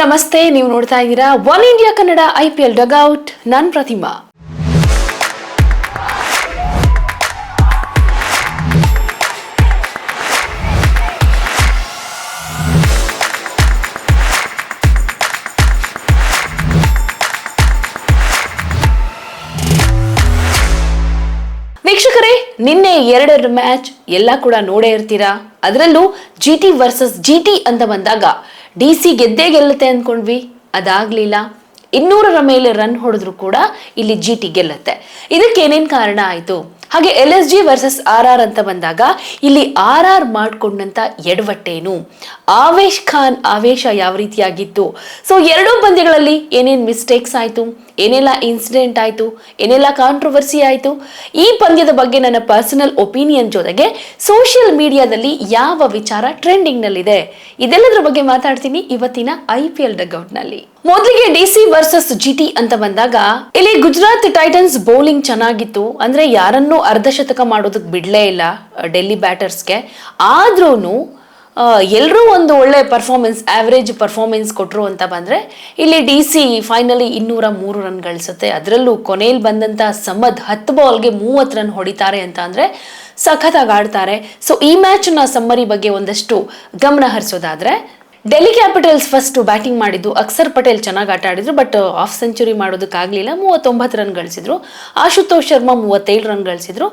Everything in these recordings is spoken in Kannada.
ನಮಸ್ತೆ, ನೀವು ನೋಡ್ತಾ ಇದ್ದೀರಾ One India Kannada I P L dugout ನಾನ್ ಪ್ರತಿಮಾ. ವೀಕ್ಷಕರೇ, ನಿನ್ನೆ ಎರಡೆರಡು ಮ್ಯಾಚ್ ಎಲ್ಲ ಕೂಡ ನೋಡೇ ಇರ್ತೀರಾ? ಅದರಲ್ಲೂ G T versus G T ಅಂತ ಬಂದಾಗ ಡಿ ಸಿ ಗೆದ್ದೇ ಗೆಲ್ಲುತ್ತೆ ಅಂದ್ಕೊಂಡ್ವಿ ಅದಾಗ್ಲಿಲ್ಲ. ಇನ್ನೂರರ ಮೇಲೆ ರನ್ ಹೊಡೆದ್ರು ಕೂಡ ಇಲ್ಲಿ ಜಿ ಟಿ ಗೆಲ್ಲುತ್ತೆ. ಇದಕ್ಕೆ ಏನೇನ್ ಕಾರಣ ಆಯ್ತು? ಹಾಗೆ L S G versus R R ಅಂತ ಬಂದಾಗ ಇಲ್ಲಿ ಆರ್ ಆರ್ ಮಾಡ್ಕೊಂಡಂತ ಎಡವಟ್ಟೇನು? ಆವೇಶ್ ಖಾನ್ ಆವೇಶ ಯಾವ ರೀತಿಯಾಗಿತ್ತು? ಸೊ ಎರಡೂ ಪಂದ್ಯಗಳಲ್ಲಿ ಏನೇನ್ ಮಿಸ್ಟೇಕ್ಸ್ ಆಯ್ತು? ಏನೆಲ್ಲ ಇನ್ಸಿಡೆಂಟ್ ಆಯಿತು? ಏನೆಲ್ಲ ಕಾಂಟ್ರವರ್ಸಿ ಆಯಿತು? ಈ ಪಂದ್ಯದ ಬಗ್ಗೆ ನನ್ನ ಪರ್ಸನಲ್ ಒಪಿನಿಯನ್ ಜೊತೆಗೆ ಸೋಷಿಯಲ್ ಮೀಡಿಯಾದಲ್ಲಿ ಯಾವ ವಿಚಾರ ಟ್ರೆಂಡಿಂಗ್ನಲ್ಲಿದೆ ಇದೆಲ್ಲದರ ಬಗ್ಗೆ ಮಾತಾಡ್ತೀನಿ ಇವತ್ತಿನ ಐ ಪಿ ಎಲ್ ಡಗ್ಔಟ್ನಲ್ಲಿ ಮೊದಲಿಗೆ D C versus G T ಅಂತ ಬಂದಾಗ, ಇಲ್ಲಿ ಗುಜರಾತ್ ಟೈಟನ್ಸ್ ಬೌಲಿಂಗ್ ಚೆನ್ನಾಗಿತ್ತು. ಅಂದ್ರೆ ಯಾರನ್ನೂ ಅರ್ಧ ಶತಕ ಮಾಡೋದಕ್ಕೆ ಬಿಡಲೇ ಇಲ್ಲ ಡೆಲ್ಲಿ ಬ್ಯಾಟರ್ಸ್ಗೆ ಆದ್ರೂನು ಎಲ್ಲರೂ ಒಂದು ಒಳ್ಳೆ ಪರ್ಫಾರ್ಮೆನ್ಸ್ ಆವ್ರೇಜ್ ಪರ್ಫಾರ್ಮೆನ್ಸ್ ಕೊಟ್ಟರು ಅಂತ ಬಂದರೆ, ಇಲ್ಲಿ ಡಿ ಸಿ ಫೈನಲಿ ಇನ್ನೂರ ಮೂರು ರನ್ ಗಳಿಸುತ್ತೆ. ಅದರಲ್ಲೂ ಕೊನೆಯಲ್ಲಿ ಬಂದಂಥ ಸಮದ್ ಹತ್ತು ಬಾಲ್ಗೆ ಮೂವತ್ತು ರನ್ ಹೊಡಿತಾರೆ ಅಂತ ಅಂದರೆ ಸಖತ್ತಾಗಿ ಆಡ್ತಾರೆ. ಸೊ ಈ ಮ್ಯಾಚ್ನ ಸಮ್ಮರಿ ಬಗ್ಗೆ ಒಂದಷ್ಟು ಗಮನ ಹರಿಸೋದಾದರೆ ಡೆಲ್ಲಿ ಕ್ಯಾಪಿಟಲ್ಸ್ ಫಸ್ಟು ಬ್ಯಾಟಿಂಗ್ ಮಾಡಿದ್ದು ಅಕ್ಸರ್ ಪಟೇಲ್ ಚೆನ್ನಾಗಿ ಆಟ ಆಡಿದ್ರು ಬಟ್ ಆಫ್ ಸೆಂಚುರಿ ಮಾಡೋದಕ್ಕಾಗಲಿಲ್ಲ. ಮೂವತ್ತೊಂಬತ್ತು ರನ್ ಗಳಿಸಿದ್ರು. ಆಶುತೋಷ್ ಶರ್ಮಾ ಮೂವತ್ತೇಳು ರನ್ ಗಳಿಸಿದ್ರು.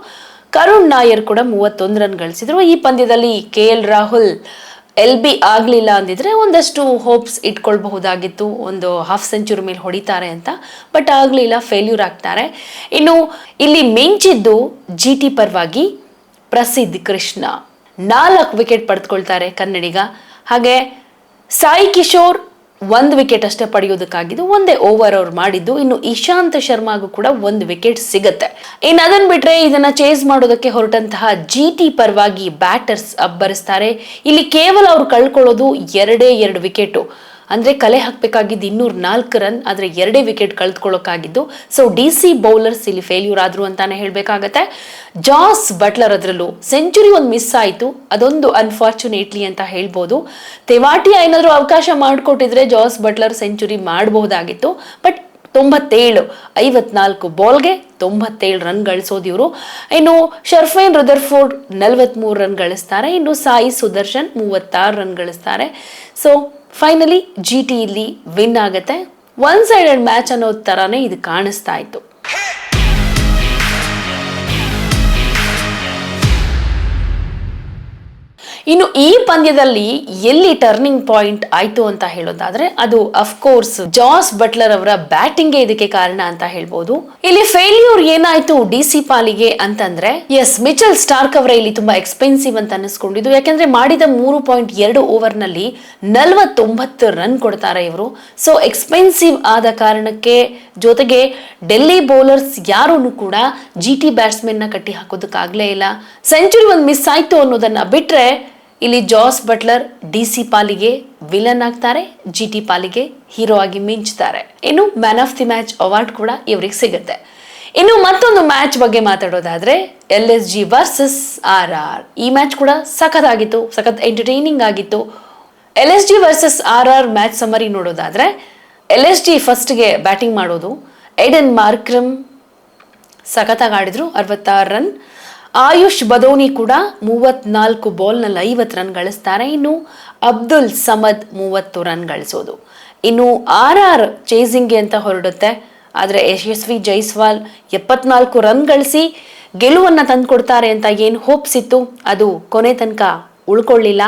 ಕರುಣ್ ನಾಯರ್ ಕೂಡ ಮೂವತ್ತೊಂದು ರನ್ ಗಳಿಸಿದ್ರು. ಈ ಪಂದ್ಯದಲ್ಲಿ K L Rahul L B ಆಗಲಿಲ್ಲ ಅಂದಿದ್ರೆ ಒಂದಷ್ಟು ಹೋಪ್ಸ್ ಇಟ್ಕೊಳ್ಬಹುದಾಗಿತ್ತು. ಒಂದು ಹಾಫ್ ಸೆಂಚುರಿ ಮೇಲೆ ಹೊಡಿತಾರೆ ಅಂತ. ಬಟ್ ಆಗಲಿಲ್ಲ ಫೇಲ್ಯೂರ್ ಆಗ್ತಾರೆ. ಇನ್ನು ಇಲ್ಲಿ ಮಿಂಚಿದ್ದು ಜಿ ಟಿ ಪರವಾಗಿ ಪ್ರಸಿದ್ಧ ಕೃಷ್ಣ. ನಾಲ್ಕು ವಿಕೆಟ್ ಪಡೆದುಕೊಳ್ತಾರೆ ಕನ್ನಡಿಗ. ಹಾಗೆ ಸಾಯಿ ಕಿಶೋರ್ ಒಂದು ವಿಕೆಟ್ ಅಷ್ಟೇ ಪಡೆಯೋದಕ್ಕಾಗಿದ್ದು ಒಂದೇ ಓವರ್ ಅವ್ರು ಮಾಡಿದ್ದು. ಇನ್ನು ಇಶಾಂತ್ ಶರ್ಮಾಗೂ ಕೂಡ ಒಂದು ವಿಕೆಟ್ ಸಿಗುತ್ತೆ. ಇನ್ನು ಅದನ್ನ ಬಿಟ್ರೆ ಇದನ್ನ ಚೇಸ್ ಮಾಡೋದಕ್ಕೆ ಹೊರಟಂತಹ ಜಿ ಟಿ ಪರವಾಗಿ ಬ್ಯಾಟರ್ಸ್ ಅಬ್ಬರಿಸ್ತಾರೆ. ಇಲ್ಲಿ ಕೇವಲ ಅವ್ರು ಕಳ್ಕೊಳ್ಳೋದು ಎರಡೇ ಎರಡು ವಿಕೆಟು ಅಂದ್ರೆ ಕಲೆ ಹಾಕಬೇಕಾಗಿದ್ದು ಇನ್ನೂರ ನಾಲ್ಕು ರನ್, ಆದ್ರೆ ಎರಡೇ ವಿಕೆಟ್ ಕಳೆದುಕೊಳ್ಳೋಕ್ಕಾಗಿದ್ದು. ಸೊ ಡಿ ಸಿ ಬೌಲರ್ಸ್ ಇಲ್ಲಿ ಫೇಲ್ಯೂರ್ ಆದ್ರು ಅಂತಾನೆ ಹೇಳಬೇಕಾಗತ್ತೆ. ಜಾಸ್ ಬಟ್ಲರ್ ಅದರಲ್ಲೂ ಸೆಂಚುರಿ ಒಂದು ಮಿಸ್ ಆಯಿತು. ಅದೊಂದು ಅನ್ಫಾರ್ಚುನೇಟ್ಲಿ ಅಂತ ಹೇಳ್ಬೋದು. ತೆವಾಟಿ ಏನಾದರೂ ಅವಕಾಶ ಮಾಡಿಕೊಟ್ಟಿದ್ರೆ ಜಾಸ್ ಬಟ್ಲರ್ ಸೆಂಚುರಿ ಮಾಡಬಹುದಾಗಿತ್ತು. ಬಟ್ ತೊಂಬತ್ತೇಳು, ಐವತ್ನಾಲ್ಕು ಬಾಲ್ಗೆ ತೊಂಬತ್ತೇಳು ರನ್ ಗಳಿಸೋದು ಇವರು ಇನ್ನು ಶರ್ಫೈನ್ ರುದರ್ಫೋರ್ಡ್ ನಲವತ್ತ್ಮೂರು ರನ್ ಗಳಿಸ್ತಾರೆ. ಇನ್ನು ಸಾಯಿ ಸುದರ್ಶನ್ ಮೂವತ್ತಾರು ರನ್ ಗಳಿಸ್ತಾರೆ. ಸೊ ಫೈನಲಿ ಜಿ ಟಿ ಇಲ್ಲಿ ವಿನ್ ಆಗುತ್ತೆ. ಒನ್ ಸೈಡೆಡ್ ಮ್ಯಾಚ್ ಅನ್ನೋ ಥರನೇ ಇದು ಕಾಣಿಸ್ತಾ ಇತ್ತು. ಇನ್ನು ಈ ಪಂದ್ಯದಲ್ಲಿ ಎಲ್ಲಿ ಟರ್ನಿಂಗ್ ಪಾಯಿಂಟ್ ಆಯ್ತು ಅಂತ ಹೇಳೋದಾದ್ರೆ ಅದು ಅಫ್ಕೋರ್ಸ್ ಜಾಸ್ ಬಟ್ಲರ್ ಅವರ ಬ್ಯಾಟಿಂಗ್ ಇದಕ್ಕೆ ಕಾರಣ ಅಂತ ಹೇಳ್ಬೋದು. ಇಲ್ಲಿ ಫೇಲ್ಯೂರ್ ಏನಾಯ್ತು ಡಿ ಸಿ ಪಾಲಿಗೆ ಅಂತಂದ್ರೆ ಎಸ್ ಮಿಚಲ್ ಸ್ಟಾರ್ಕ್ ಅವರ ಇಲ್ಲಿ ತುಂಬಾ ಎಕ್ಸ್ಪೆನ್ಸಿವ್ ಅಂತ ಅನಿಸ್ಕೊಂಡಿದ್ದು ಯಾಕಂದ್ರೆ ಮಾಡಿದ ಮೂರು ಪಾಯಿಂಟ್ ಎರಡು ಓವರ್ನಲ್ಲಿ ನಲವತ್ತೊಂಬತ್ತು ರನ್ ಕೊಡ್ತಾರೆ ಇವರು. ಸೊ ಎಕ್ಸ್ಪೆನ್ಸಿವ್ ಆದ ಕಾರಣಕ್ಕೆ ಜೊತೆಗೆ ಡೆಲ್ಲಿ ಬೌಲರ್ಸ್ ಯಾರೂ ಕೂಡ ಜಿ ಟಿ ಬ್ಯಾಟ್ಸ್ಮನ್ನ ಕಟ್ಟಿ ಹಾಕೋದಕ್ಕಾಗ್ಲೇ ಇಲ್ಲ. ಸೆಂಚುರಿ ಒಂದು ಮಿಸ್ ಆಯ್ತು ಅನ್ನೋದನ್ನ ಬಿಟ್ರೆ ಇಲ್ಲಿ ಜಾಸ್ ಬಟ್ಲರ್ ಡಿ ಸಿ ಪಾಲಿಗೆ ವಿಲನ್ ಆಗ್ತಾರೆ, ಜಿ ಟಿ ಪಾಲಿಗೆ ಹೀರೋ ಆಗಿ ಮಿಂಚ್ತಾರೆ. ಇನ್ನು man of the match award ಕೂಡ ಇವ್ರಿಗೆ ಸಿಗುತ್ತೆ. ಇನ್ನು ಮತ್ತೊಂದು ಮ್ಯಾಚ್ ಬಗ್ಗೆ ಮಾತಾಡೋದಾದ್ರೆ, L S G versus R R. ಈ ಮ್ಯಾಚ್ ಕೂಡ ಸಖತ್ ಆಗಿತ್ತು ಸಖತ್ ಎಂಟರ್ಟೈನಿಂಗ್ ಆಗಿತ್ತು. L S G versus R R match summary ನೋಡೋದಾದ್ರೆ, ಎಲ್ ಎಸ್ ಜಿ ಫಸ್ಟ್ಗೆ ಬ್ಯಾಟಿಂಗ್ ಮಾಡೋದು ಎಡನ್ ಮಾರ್ಕ್ರಮ್ ಸಖತ್ತಾಗಿ ಆಡಿದ್ರು, ಅರವತ್ತಾರು ರನ್ ಆಯುಷ್ ಬದೋನಿ ಕೂಡ ಮೂವತ್ನಾಲ್ಕು ಬಾಲ್ನಲ್ಲಿ ಐವತ್ತು ರನ್ ಗಳಿಸ್ತಾರೆ. ಇನ್ನು ಅಬ್ದುಲ್ ಸಮದ್ ಮೂವತ್ತು ರನ್ ಗಳಿಸೋದು. ಇನ್ನು ಆರ್ ಆರ್ ಚೇಸಿಂಗ್ಗೆ ಅಂತ ಹೊರಡುತ್ತೆ. ಆದರೆ ಯಶಸ್ವಿ ಜೈಸ್ವಾಲ್ ಎಪ್ಪತ್ನಾಲ್ಕು ರನ್ ಗಳಿಸಿ ಗೆಲುವನ್ನು ತಂದುಕೊಡ್ತಾರೆ ಅಂತ ಏನು ಹೋಪ್ಸ್ ಇತ್ತು? ಅದು ಕೊನೆ ತನಕ ಉಳ್ಕೊಳ್ಳಿಲ್ಲ.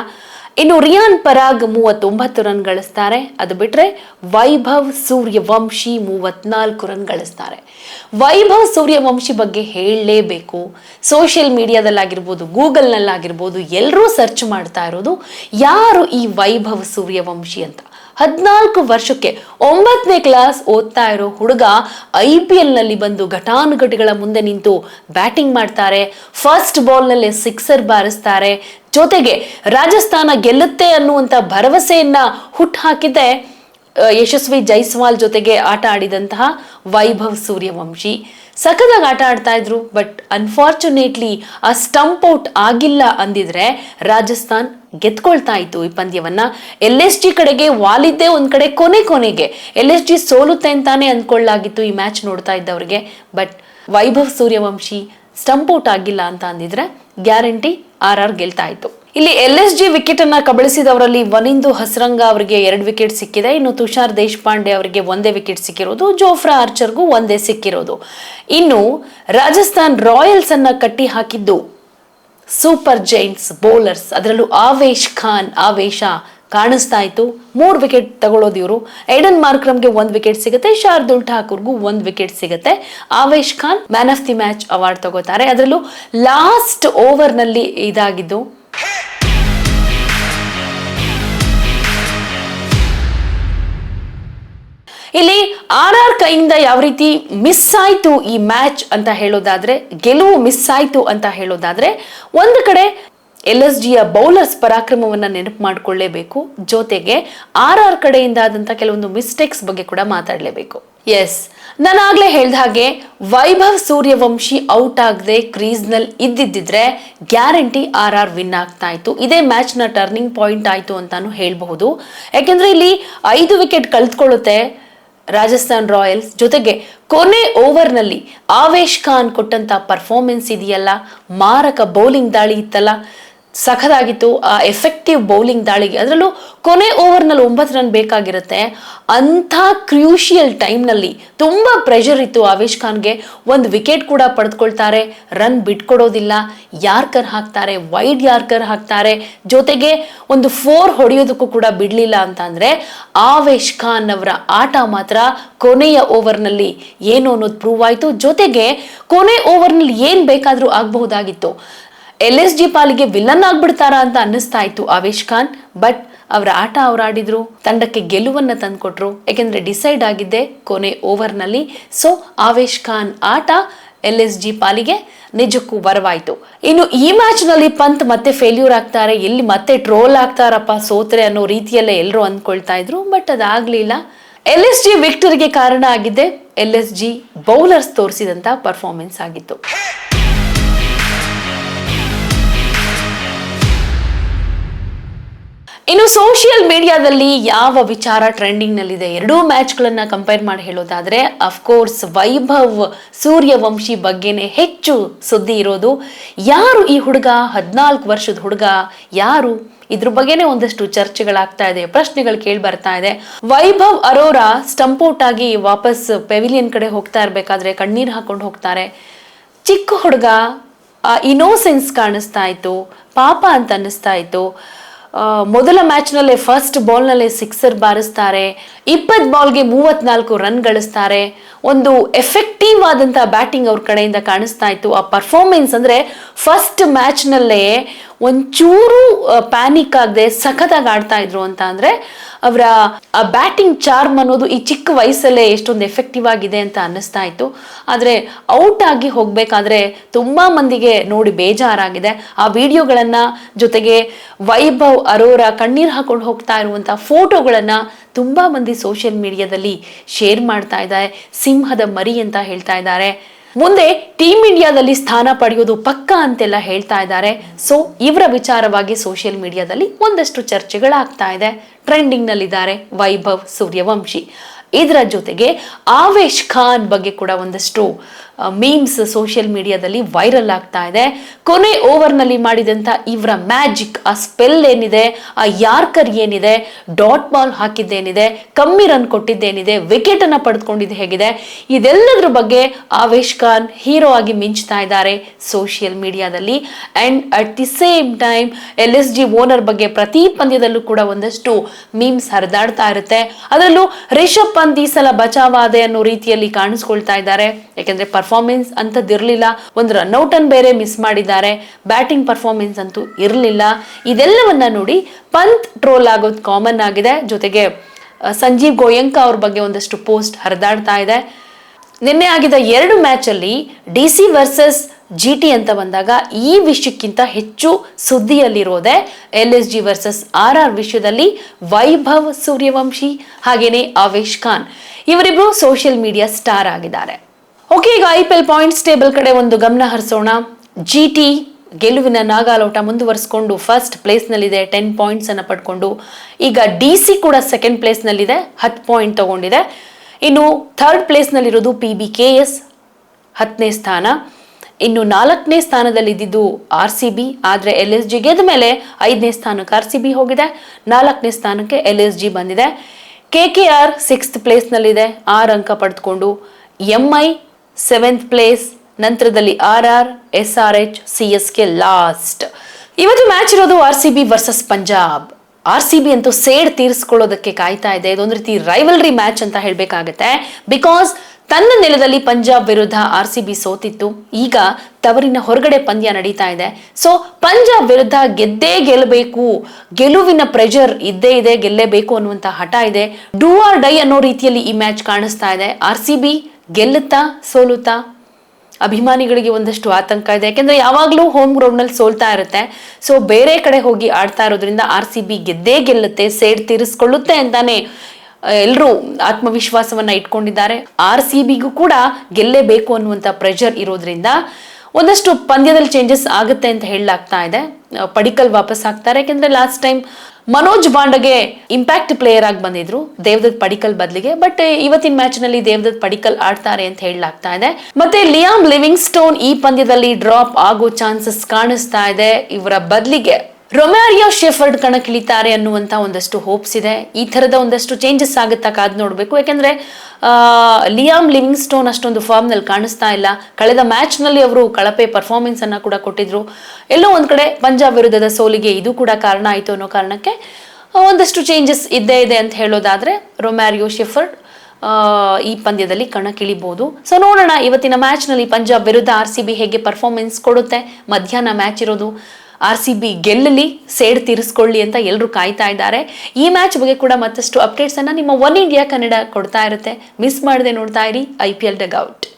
ಇನ್ನು ರಿಯಾನ್ ಪರಾಗ್ ಮೂವತ್ತೊಂಬತ್ತು ರನ್ ಗಳಿಸ್ತಾರೆ. ಅದು ಬಿಟ್ರೆ ವೈಭವ್ ಸೂರ್ಯವಂಶಿ ಮೂವತ್ನಾಲ್ಕು ರನ್ ಗಳಿಸ್ತಾರೆ. ವೈಭವ್ ಸೂರ್ಯವಂಶಿ ಬಗ್ಗೆ ಹೇಳಲೇಬೇಕು. ಸೋಷಿಯಲ್ ಮೀಡಿಯಾದಲ್ಲಾಗಿರ್ಬೋದು, ಗೂಗಲ್ನಲ್ಲಾಗಿರ್ಬೋದು, ಎಲ್ಲರೂ ಸರ್ಚ್ ಮಾಡ್ತಾ ಇರೋದು ಯಾರು ಈ ವೈಭವ್ ಸೂರ್ಯವಂಶಿ ಅಂತ. ಹದಿನಾಲ್ಕು ವರ್ಷಕ್ಕೆ ಒಂಬತ್ತನೇ ಕ್ಲಾಸ್ ಓದ್ತಾ ಇರೋ ಹುಡುಗ ಐ ಪಿ ಎಲ್ನಲ್ಲಿ ಬಂದು ಘಟಾನುಘಟಿಗಳ ಮುಂದೆ ನಿಂತು ಬ್ಯಾಟಿಂಗ್ ಮಾಡ್ತಾರೆ. ಫಸ್ಟ್ ಬಾಲ್ನಲ್ಲೇ ಸಿಕ್ಸರ್ ಬಾರಿಸ್ತಾರೆ. ಜೊತೆಗೆ ರಾಜಸ್ಥಾನ ಗೆಲ್ಲುತ್ತೆ ಅನ್ನುವಂಥ ಭರವಸೆಯನ್ನ ಹುಟ್ಟುಹಾಕಿದ್ದೆ ಹಾಕಿದೆ. ಯಶಸ್ವಿ ಜೈಸ್ವಾಲ್ ಜೊತೆಗೆ ಆಟ ಆಡಿದಂತಹ ವೈಭವ್ ಸೂರ್ಯವಂಶಿ. ಸಖತ್ತಾಗಿ ಆಟ ಆಡ್ತಾ ಇದ್ರು, ಬಟ್ ಅನ್ಫಾರ್ಚುನೇಟ್ಲಿ ಆ ಸ್ಟಂಪ್ ಔಟ್ ಆಗಿಲ್ಲ ಅಂದಿದ್ರೆ ರಾಜಸ್ಥಾನ್ ಗೆದ್ಕೊಳ್ತಾ ಇತ್ತು ಈ ಪಂದ್ಯವನ್ನ. ಎಲ್ ಎಸ್ ಜಿ ಕಡೆಗೆ ವಾಲಿದ್ದೆ ಒಂದ್ ಕಡೆ ಕೊನೆ ಕೊನೆಗೆ. ಎಲ್ ಎಸ್ ಜಿ ಸೋಲುತ್ತೆ ಅಂತಾನೆ ಅಂದ್ಕೊಳ್ಳಾಗಿತ್ತು ಈ ಮ್ಯಾಚ್ ನೋಡ್ತಾ ಇದ್ದವ್ರಿಗೆ. But Vaibhav Suryavanshi stump out ಆಗಿಲ್ಲ ಅಂತ ಅಂದಿದ್ರೆ ಗ್ಯಾರಂಟಿ ಆರ್ ಆರ್ ಗೆಲ್ತಾ ಇತ್ತು. ಇಲ್ಲಿ ಎಲ್ ಎಸ್ ಜಿ ವಿಕೆಟ್ ಅನ್ನ ಕಬಳಿಸಿದವರಲ್ಲಿ ವನಿಂದು ಹಸರಂಗ ಅವರಿಗೆ ಎರಡು ವಿಕೆಟ್ ಸಿಕ್ಕಿದೆ. ಇನ್ನು ತುಷಾರ್ ದೇಶಪಾಂಡೆ ಅವರಿಗೆ ಒಂದೇ ವಿಕೆಟ್ ಸಿಕ್ಕಿರೋದು. ಜೋಫ್ರಾ ಆರ್ಚರ್ಗೂ ಒಂದೇ ಸಿಕ್ಕಿರೋದು. ಇನ್ನು ರಾಜಸ್ಥಾನ್ ರಾಯಲ್ಸ್ ಅನ್ನ ಕಟ್ಟಿ ಹಾಕಿದ್ದು ಸೂಪರ್ ಜೈಂಟ್ಸ್ ಬೌಲರ್ಸ್ ಅದರಲ್ಲೂ ಆವೇಶ್ ಖಾನ್, ಆವೇಶ ಕಾಣಿಸ್ತಾ ಇತ್ತು. ಮೂರು ವಿಕೆಟ್ ತಗೊಳ್ಳೋದು ಇವರು. ಏಡನ್ ಮಾರ್ಕ್ರಮ್ಗೆ ಒಂದು ವಿಕೆಟ್ ಸಿಗುತ್ತೆ. ಶಾರ್ದುಲ್ ಠಾಕೂರ್ಗೂ ಒಂದು ವಿಕೆಟ್ ಸಿಗುತ್ತೆ. Avesh Khan man of the match award ತಗೋತಾರೆ. ಅದರಲ್ಲೂ ಲಾಸ್ಟ್ ಓವರ್ನಲ್ಲಿ ಇದಾಗಿದ್ದು ಇಲ್ಲಿ ಆರ್ ಆರ್ ಕೈಯಿಂದ ಯಾವ ರೀತಿ ಮಿಸ್ ಆಯ್ತು ಈ ಮ್ಯಾಚ್ ಅಂತ ಹೇಳೋದಾದ್ರೆ, ಗೆಲುವು ಮಿಸ್ ಆಯ್ತು ಅಂತ ಹೇಳೋದಾದ್ರೆ, ಒಂದು ಕಡೆ ಎಲ್ ಎಸ್ ಜಿಯ ಬೌಲರ್ಸ್ ಪರಾಕ್ರಮವನ್ನ ನೆನಪು ಮಾಡಿಕೊಳ್ಳೇಬೇಕು. ಜೊತೆಗೆ ಆರ್ ಆರ್ ಕಡೆಯಿಂದ ಆದಂತ ಕೆಲವೊಂದು ಮಿಸ್ಟೇಕ್ಸ್ ಬಗ್ಗೆ ಕೂಡ ಮಾತಾಡಲೇಬೇಕು. ಎಸ್ ನಾನು ಆಗ್ಲೇ ಹೇಳ್ದ ಹಾಗೆ, ವೈಭವ್ ಸೂರ್ಯವಂಶಿ ಔಟ್ ಆಗದೆ ಕ್ರೀಸ್ನಲ್ಲಿ ಇದ್ದಿದ್ದಿದ್ರೆ ಗ್ಯಾರಂಟಿ ಆರ್ ಆರ್ ವಿನ್ ಆಗ್ತಾ ಇತ್ತು. ಇದೇ ಮ್ಯಾಚ್ನ ಟರ್ನಿಂಗ್ ಪಾಯಿಂಟ್ ಆಯ್ತು ಅಂತಾನು ಹೇಳಬಹುದು. ಯಾಕೆಂದ್ರೆ ಇಲ್ಲಿ ಐದು ವಿಕೆಟ್ ಕಳ್ತ್ಕೊಳ್ಳುತ್ತೆ ರಾಜಸ್ಥಾನ್ ರಾಯಲ್ಸ್ ಜೊತೆಗೆ ಕೊನೆ ಓವರ್ನಲ್ಲಿ ಆವೇಶ್ ಖಾನ್ ಕೊಟ್ಟಂತ ಪರ್ಫಾರ್ಮೆನ್ಸ್ ಇದೆಯಲ್ಲ? ಮಾರಕ ಬೌಲಿಂಗ್ ದಾಳಿ ಇತ್ತಲ್ಲ? ಸಖದಾಗಿತ್ತು. ಆ ಎಫೆಕ್ಟಿವ್ ಬೌಲಿಂಗ್ ದಾಳಿಗೆ. ಅದರಲ್ಲೂ ಕೊನೆ ಓವರ್ನಲ್ಲಿ ಒಂಬತ್ತು ರನ್ ಬೇಕಾಗಿರುತ್ತೆ. ಅಂಥ ಕ್ರೂಷಿಯಲ್ ಟೈಮ್ನಲ್ಲಿ ತುಂಬ ಪ್ರೆಷರ್ ಇತ್ತು ಆವೇಶ್ ಖಾನ್ಗೆ. ಒಂದು ವಿಕೆಟ್ ಕೂಡ ಪಡೆದುಕೊಳ್ತಾರೆ. ರನ್ ಬಿಟ್ಕೊಡೋದಿಲ್ಲ. ಯಾರ್ಕರ್ ಹಾಕ್ತಾರೆ? ವೈಡ್ ಯಾರ್ಕರ್ ಹಾಕ್ತಾರೆ? ಜೊತೆಗೆ ಒಂದು ಫೋರ್ ಹೊಡೆಯೋದಕ್ಕೂ ಕೂಡ ಬಿಡಲಿಲ್ಲ ಅಂತ ಅಂದರೆ ಆವೇಶ್ ಖಾನ್ ಅವರ ಆಟ ಮಾತ್ರ ಕೊನೆಯ ಓವರ್ನಲ್ಲಿ ಏನು ಅನ್ನೋದು ಪ್ರೂವ್ ಆಯಿತು. ಜೊತೆಗೆ ಕೊನೆ ಓವರ್ನಲ್ಲಿ ಏನು ಬೇಕಾದರೂ ಆಗಬಹುದಾಗಿತ್ತು. ಎಲ್ ಎಸ್ ಜಿ ಪಾಲಿಗೆ ವಿಲನ್ ಆಗ್ಬಿಡ್ತಾರಾ ಅಂತ ಅನ್ನಿಸ್ತಾ ಇತ್ತು ಆವೇಶ್ ಖಾನ್. ಬಟ್ ಅವರ ಆಟ ಅವ್ರು ಆಡಿದ್ರು, ತಂಡಕ್ಕೆ ಗೆಲುವನ್ನ ತಂದ್ಕೊಟ್ರು. ಯಾಕೆಂದ್ರೆ ಡಿಸೈಡ್ ಆಗಿದ್ದೆ ಕೊನೆ ಓವರ್ನಲ್ಲಿ. ಸೊ, ಆವೇಶ್ ಖಾನ್ ಆಟ ಎಲ್ ಎಸ್ ಜಿ ಪಾಲಿಗೆ ನಿಜಕ್ಕೂ ವರವಾಯಿತು. ಇನ್ನು ಈ ಮ್ಯಾಚ್ನಲ್ಲಿ ಪಂತ್ ಮತ್ತೆ ಫೇಲ್ಯೂರ್ ಆಗ್ತಾರೆ. ಎಲ್ಲಿ ಮತ್ತೆ ಟ್ರೋಲ್ ಆಗ್ತಾರಪ್ಪ ಸೋತ್ರೆ ಅನ್ನೋ ರೀತಿಯಲ್ಲೇ ಎಲ್ಲರೂ ಅಂದ್ಕೊಳ್ತಾ ಇದ್ರು. ಬಟ್ ಅದಾಗ್ಲಿಲ್ಲ. ಎಲ್ ಎಸ್ ಜಿ ವಿಕ್ಟರಿಗೆ ಕಾರಣ ಆಗಿದ್ದೆ ಎಲ್ ಎಸ್ ಜಿ ಬೌಲರ್ಸ್ ತೋರಿಸಿದಂತ ಪರ್ಫಾರ್ಮೆನ್ಸ್ ಆಗಿತ್ತು. ಇನ್ನು ಸೋಷಿಯಲ್ ಮೀಡಿಯಾದಲ್ಲಿ ಯಾವ ವಿಚಾರ ಟ್ರೆಂಡಿಂಗ್ ನಲ್ಲಿದೆ? ಎರಡೂ ಮ್ಯಾಚ್ಗಳನ್ನ ಕಂಪೇರ್ ಮಾಡಿ ಹೇಳೋದಾದ್ರೆ ಅಫ್ಕೋರ್ಸ್ ವೈಭವ್ ಸೂರ್ಯವಂಶಿ ಬಗ್ಗೆನೇ ಹೆಚ್ಚು ಸುದ್ದಿ ಇರೋದು. ಯಾರು ಈ ಹುಡುಗ, ಹದಿನಾಲ್ಕು ವರ್ಷದ ಹುಡುಗ, ಯಾರು? ಇದ್ರ ಬಗ್ಗೆನೇ ಒಂದಷ್ಟು ಚರ್ಚೆಗಳಾಗ್ತಾ ಇದೆ, ಪ್ರಶ್ನೆಗಳು ಕೇಳಿ ಬರ್ತಾ ಇದೆ. ವೈಭವ್ ಅರೋರಾ ಸ್ಟಂಪೌಟ್ ಆಗಿ ವಾಪಸ್ ಪೆವಿಲಿಯನ್ ಕಡೆ ಹೋಗ್ತಾ ಇರ್ಬೇಕಾದ್ರೆ ಕಣ್ಣೀರು ಹಾಕೊಂಡು ಹೋಗ್ತಾರೆ. ಚಿಕ್ಕ ಹುಡುಗ ಇನೋಸೆನ್ಸ್ ಕಾಣಿಸ್ತಾ ಇತ್ತು, ಪಾಪ ಅಂತ ಅನ್ನಿಸ್ತಾ ಇತ್ತು. ಮೊದಲ ಮ್ಯಾಚ್ನಲ್ಲೇ ಫಸ್ಟ್ ಬಾಲ್ನಲ್ಲೇ ಸಿಕ್ಸರ್ ಬಾರಿಸ್ತಾರೆ. ಇಪ್ಪತ್ತು ಬಾಲ್ಗೆ ಮೂವತ್ನಾಲ್ಕು ರನ್ ಗಳಿಸ್ತಾರೆ. ಒಂದು ಎಫೆಕ್ಟಿವ್ ಆದಂಥ ಬ್ಯಾಟಿಂಗ್ ಅವ್ರ ಕಡೆಯಿಂದ ಕಾಣಿಸ್ತಾ ಇತ್ತು. ಆ ಪರ್ಫಾರ್ಮೆನ್ಸ್ ಅಂದರೆ ಫಸ್ಟ್ ಮ್ಯಾಚ್ನಲ್ಲೇ ಒಂಚೂರು ಪ್ಯಾನಿಕ್ ಆಗದೆ ಸಖತ್ತಾಗಿ ಆಡ್ತಾ ಇದ್ರು ಅಂತ ಅಂದ್ರೆ ಅವರ ಬ್ಯಾಟಿಂಗ್ ಚಾರ್ಮ್ ಅನ್ನೋದು ಈ ಚಿಕ್ಕ ವಯಸ್ಸಲ್ಲೇ ಎಷ್ಟೊಂದು ಎಫೆಕ್ಟಿವ್ ಆಗಿದೆ ಅಂತ ಅನ್ನಿಸ್ತಾ ಇತ್ತು. ಆದರೆ ಔಟ್ ಆಗಿ ಹೋಗಬೇಕಾದ್ರೆ ತುಂಬ ಮಂದಿಗೆ ನೋಡಿ ಬೇಜಾರಾಗಿದೆ. ಆ ವಿಡಿಯೋಗಳನ್ನು ಜೊತೆಗೆ ವೈಭವ್, ಅರೋರಾ ಕಣ್ಣೀರು ಹಾಕೊಂಡು ಹೋಗ್ತಾ ಇರುವಂಥ ಫೋಟೋಗಳನ್ನು ತುಂಬ ಮಂದಿ ಸೋಷಿಯಲ್ ಮೀಡಿಯಾದಲ್ಲಿ ಶೇರ್ ಮಾಡ್ತಾ ಇದ್ದಾರೆ. ಸಿಂಹದ ಮರಿ ಅಂತ ಹೇಳ್ತಾ ಇದ್ದಾರೆ. ಮುಂದೆ ಟೀಮ್ ಇಂಡಿಯಾದಲ್ಲಿ ಸ್ಥಾನ ಪಡೆಯೋದು ಪಕ್ಕ ಅಂತೆಲ್ಲ ಹೇಳ್ತಾ ಇದ್ದಾರೆ. ಸೊ ಇವರ ವಿಚಾರವಾಗಿ ಸೋಷಿಯಲ್ ಮೀಡಿಯಾದಲ್ಲಿ ಒಂದಷ್ಟು ಚರ್ಚೆಗಳಾಗ್ತಾ ಇದೆ. ಟ್ರೆಂಡಿಂಗ್ ನಲ್ಲಿದ್ದಾರೆ ವೈಭವ್ ಸೂರ್ಯವಂಶಿ. ಇದರ ಜೊತೆಗೆ ಆವೇಶ್ ಖಾನ್ ಬಗ್ಗೆ ಕೂಡ ಒಂದಷ್ಟು ಮೀಮ್ಸ್ ಸೋಷಿಯಲ್ ಮೀಡಿಯಾದಲ್ಲಿ ವೈರಲ್ ಆಗ್ತಾ ಇದೆ. ಕೊನೆ ಓವರ್ನಲ್ಲಿ ಮಾಡಿದಂಥ ಇವರ ಮ್ಯಾಜಿಕ್ ಆ ಸ್ಪೆಲ್ ಏನಿದೆ, ಆ ಯಾರ್ಕರ್ ಏನಿದೆ ಡಾಟ್ ಬಾಲ್ ಹಾಕಿದ್ದೇನಿದೆ, ಕಮ್ಮಿ ರನ್ ಕೊಟ್ಟಿದ್ದೇನಿದೆ ವಿಕೆಟನ್ನು ಪಡೆದುಕೊಂಡಿದ್ದು ಹೇಗಿದೆ, ಇದೆಲ್ಲದ್ರ ಬಗ್ಗೆ ಆವೇಶ್ ಖಾನ್ ಹೀರೋ ಆಗಿ ಮಿಂಚ್ತಾ ಇದ್ದಾರೆ ಸೋಷಿಯಲ್ ಮೀಡಿಯಾದಲ್ಲಿ and at the same time L S G owner ಬಗ್ಗೆ ಪ್ರತಿ ಪಂದ್ಯದಲ್ಲೂ ಕೂಡ ಒಂದಷ್ಟು ಮೀಮ್ಸ್ ಹರಿದಾಡ್ತಾ ಇರುತ್ತೆ. ಅದರಲ್ಲೂ ರಿಷಬ್ ಪಂತ್ ಈ ಸಲ ಬಚಾವಾದೆ ಅನ್ನೋ ರೀತಿಯಲ್ಲಿ ಕಾಣಿಸ್ಕೊಳ್ತಾ ಇದ್ದಾರೆ. ಯಾಕೆಂದ್ರೆ ಪರ್ಫಾರ್ಮೆನ್ಸ್ ಅಂತದಿರಲಿಲ್ಲ ಒಂದು ರನ್ಔಟ್ ಅನ್ನು ಬೇರೆ ಮಿಸ್ ಮಾಡಿದ್ದಾರೆ. ಬ್ಯಾಟಿಂಗ್ ಪರ್ಫಾರ್ಮೆನ್ಸ್ ಅಂತೂ ಇರಲಿಲ್ಲ. ಇದೆಲ್ಲವನ್ನ ನೋಡಿ ಪಂತ್ ಟ್ರೋಲ್ ಆಗೋದು ಕಾಮನ್ ಆಗಿದೆ. ಜೊತೆಗೆ ಸಂಜೀವ್ ಗೋಯಂಕ ಅವ್ರ ಬಗ್ಗೆ ಒಂದಷ್ಟು ಪೋಸ್ಟ್ ಹರಿದಾಡ್ತಾ ಇದೆ. ನಿನ್ನೆ ಆಗಿದ್ದ ಎರಡು ಮ್ಯಾಚ್ ಅಲ್ಲಿ D C versus G T ಅಂತ ಬಂದಾಗ ಈ ವಿಷಯಕ್ಕಿಂತ ಹೆಚ್ಚು ಸುದ್ದಿಯಲ್ಲಿರೋದೆ L S G versus R R ವಿಷಯದಲ್ಲಿ ವೈಭವ್ ಸೂರ್ಯವಂಶಿ ಹಾಗೇನೆ ಆವೇಶ್ ಖಾನ್. ಇವರಿಬ್ರು ಸೋಷಿಯಲ್ ಮೀಡಿಯಾ ಸ್ಟಾರ್ ಆಗಿದ್ದಾರೆ. ಓಕೆ ಈಗ I P L points table ಕಡೆ ಒಂದು ಗಮನ ಹರಿಸೋಣ. ಜಿ ಟಿ ಗೆಲುವಿನ ನಾಗಾಲೋಟ ಮುಂದುವರಿಸಿಕೊಂಡು ಫಸ್ಟ್ ಪ್ಲೇಸ್ನಲ್ಲಿದೆ ಟೆನ್ ಪಾಯಿಂಟ್ಸ್ ಅನ್ನು ಪಡ್ಕೊಂಡು. ಈಗ ಡಿ ಸಿ ಕೂಡ ಸೆಕೆಂಡ್ ಪ್ಲೇಸ್ನಲ್ಲಿದೆ ಹತ್ತು ಪಾಯಿಂಟ್ ತಗೊಂಡಿದೆ. ಇನ್ನು ಥರ್ಡ್ ಪ್ಲೇಸ್ನಲ್ಲಿರೋದು ಪಿ ಬಿ ಕೆ ಎಸ್ ಹತ್ತನೇ ಸ್ಥಾನ. ಇನ್ನು ನಾಲ್ಕನೇ ಸ್ಥಾನದಲ್ಲಿ ಇದ್ದಿದ್ದು ಆರ್ ಸಿ ಬಿ, ಆದರೆ ಎಲ್ ಎಸ್ ಜಿ ಗೆದ್ದ ಮೇಲೆ ಐದನೇ ಸ್ಥಾನಕ್ಕೆ ಆರ್ ಸಿ ಬಿ ಹೋಗಿದೆ. ನಾಲ್ಕನೇ ಸ್ಥಾನಕ್ಕೆ ಎಲ್ ಎಸ್ ಜಿ ಬಂದಿದೆ. ಕೆ ಕೆ ಆರ್ ಸಿಕ್ಸ್ತ್ ಪ್ಲೇಸ್ನಲ್ಲಿದೆ. ಆರ್ ಅಂಕ ಪಡೆದುಕೊಂಡು ಎಂ ಐ ಸೆವೆಂತ್ ಪ್ಲೇಸ್, ನಂತರದಲ್ಲಿ R R, S R H, C S K last. ಇವತ್ತು ಮ್ಯಾಚ್ ಇರೋದು R C B versus Punjab. R C B ಅಂತೂ ಸೇಡ್ ತೀರಿಸ್ಕೊಳ್ಳೋದಕ್ಕೆ ಕಾಯ್ತಾ ಇದೆ. ಇದೊಂದು ರೀತಿ ರೈವಲ್ರಿ ಮ್ಯಾಚ್ ಅಂತ ಹೇಳಬೇಕಾಗತ್ತೆ. ಬಿಕಾಸ್ ತನ್ನ ನೆಲದಲ್ಲಿ ಪಂಜಾಬ್ ವಿರುದ್ಧ ಆರ್ ಸಿ ಬಿ ಸೋತಿತ್ತು. ಈಗ ತವರಿನ ಹೊರಗಡೆ ಪಂದ್ಯ ನಡೀತಾ ಇದೆ. ಸೊ ಪಂಜಾಬ್ ವಿರುದ್ಧ ಗೆದ್ದೇ ಗೆಲ್ಲಬೇಕು ಗೆಲುವಿನ ಪ್ರೆಷರ್ ಇದ್ದೇ ಇದೆ, ಗೆಲ್ಲೇಬೇಕು ಅನ್ನುವಂತ ಹಠ ಇದೆ. ಡೂ ಆರ್ ಡೈ ಅನ್ನೋ ರೀತಿಯಲ್ಲಿ ಈ ಮ್ಯಾಚ್ ಕಾಣಿಸ್ತಾ ಇದೆ. ಆರ್ ಸಿ ಬಿ ಗೆಲ್ಲುತ್ತಾ, ಸೋಲುತ್ತಾ? ಅಭಿಮಾನಿಗಳಿಗೆ ಒಂದಷ್ಟು ಆತಂಕ ಇದೆ. ಯಾಕೆಂದ್ರೆ ಯಾವಾಗಲೂ ಹೋಮ್ ಗ್ರೌಂಡ್ನಲ್ಲಿ ಸೋಲ್ತಾ ಇರುತ್ತೆ. ಸೊ ಬೇರೆ ಕಡೆ ಹೋಗಿ ಆಡ್ತಾ ಇರೋದ್ರಿಂದ ಆರ್ ಸಿ ಬಿ ಗೆದ್ದೇ ಗೆಲ್ಲುತ್ತೆ, ಸೇಡ್ ತೀರಿಸ್ಕೊಳ್ಳುತ್ತೆ ಅಂತಾನೆ ಎಲ್ಲರೂ ಆತ್ಮವಿಶ್ವಾಸವನ್ನ ಇಟ್ಕೊಂಡಿದ್ದಾರೆ. ಆರ್ ಸಿ ಬಿಗೂ ಕೂಡ ಗೆಲ್ಲೇಬೇಕು ಅನ್ನುವಂಥ ಪ್ರೆಷರ್ ಇರೋದ್ರಿಂದ ಒಂದಷ್ಟು ಪಂದ್ಯದಲ್ಲಿ ಚೇಂಜಸ್ ಆಗುತ್ತೆ ಅಂತ ಹೇಳಲಾಗ್ತಾ ಇದೆ. ಪಡಿಕಲ್ ವಾಪಸ್ ಆಗ್ತಾರೆ ಯಾಕೆಂದ್ರೆ last time Manoj Bhandage impact player ಆಗಿ ಬಂದಿದ್ರು, ದೇವದತ್ ಪಡಿಕಲ್ ಬದಲಿಗೆ. ಬಟ್ ಇವತ್ತಿನ ಮ್ಯಾಚ್ನಲ್ಲಿ ದೇವದತ್ ಪಡಿಕಲ್ ಆಡ್ತಾರೆ ಅಂತ ಹೇಳಲಾಗ್ತಾ ಇದೆ. ಮತ್ತೆ ಲಿಯಾಮ್ ಲಿವಿಂಗ್ ಸ್ಟೋನ್ ಈ ಪಂದ್ಯದಲ್ಲಿ ಡ್ರಾಪ್ ಆಗೋ ಚಾನ್ಸಸ್ ಕಾಣಿಸ್ತಾ ಇದೆ. ಇವರ ಬದಲಿಗೆ ರೊಮ್ಯಾರಿಯೋ ಶೆಫರ್ಡ್ ಕಣಕ್ಕಿಳಿತಾರೆ ಅನ್ನುವಂತ ಒಂದಷ್ಟು ಹೋಪ್ಸ್ ಇದೆ. ಈ ಥರದ ಒಂದಷ್ಟು ಚೇಂಜಸ್ ಆಗುತ್ತಾ ಕಾದ್ ನೋಡ್ಬೇಕು. ಯಾಕಂದ್ರೆ ಲಿಯಾಮ್ ಲಿವಿಂಗ್ ಸ್ಟೋನ್ ಅಷ್ಟೊಂದು ಫಾರ್ಮ್ನಲ್ಲಿ ಕಾಣಿಸ್ತಾ ಇಲ್ಲ. ಕಳೆದ ಮ್ಯಾಚ್ನಲ್ಲಿ ಅವರು ಕಳಪೆ ಪರ್ಫಾರ್ಮೆನ್ಸ್ ಅನ್ನ ಕೂಡ ಕೊಟ್ಟಿದ್ರು. ಎಲ್ಲೋ ಒಂದು ಕಡೆ ಪಂಜಾಬ್ ವಿರುದ್ಧದ ಸೋಲಿಗೆ ಇದು ಕೂಡ ಕಾರಣ ಆಯಿತು ಅನ್ನೋ ಕಾರಣಕ್ಕೆ ಒಂದಷ್ಟು ಚೇಂಜಸ್ ಇದ್ದೇ ಇದೆ ಅಂತ ಹೇಳೋದಾದ್ರೆ, ರೊಮ್ಯಾರಿಯೋ ಶೆಫರ್ಡ್ ಈ ಪಂದ್ಯದಲ್ಲಿ ಕಣಕ್ಕಿಳಿಬಹುದು ಸೊ ನೋಡೋಣ ಇವತ್ತಿನ ಮ್ಯಾಚ್ನಲ್ಲಿ ಪಂಜಾಬ್ ವಿರುದ್ಧ ಆರ್ ಸಿ ಬಿ ಹೇಗೆ ಪರ್ಫಾರ್ಮೆನ್ಸ್ ಕೊಡುತ್ತೆ. ಮಧ್ಯಾಹ್ನ ಮ್ಯಾಚ್ ಇರೋದು. ಆರ್ ಸಿ ಬಿ ಗೆಲ್ಲಲಿ, ಸೇಡ್ ತೀರಿಸ್ಕೊಳ್ಳಿ ಅಂತ ಎಲ್ಲರೂ ಕಾಯ್ತಾ ಇದ್ದಾರೆ. ಈ ಮ್ಯಾಚ್ ಬಗ್ಗೆ ಕೂಡ ಮತ್ತಷ್ಟು ಅಪ್ಡೇಟ್ಸ್ ಅನ್ನ ನಿಮ್ಮ ಒನ್ ಇಂಡಿಯಾ ಕನ್ನಡ ಕೊಡ್ತಾ ಇರುತ್ತೆ. ಮಿಸ್ ಮಾಡದೆ ನೋಡ್ತಾ ಇರಿ, ಐ ಪಿ ಎಲ್ ಡಗ್ ಔಟ್.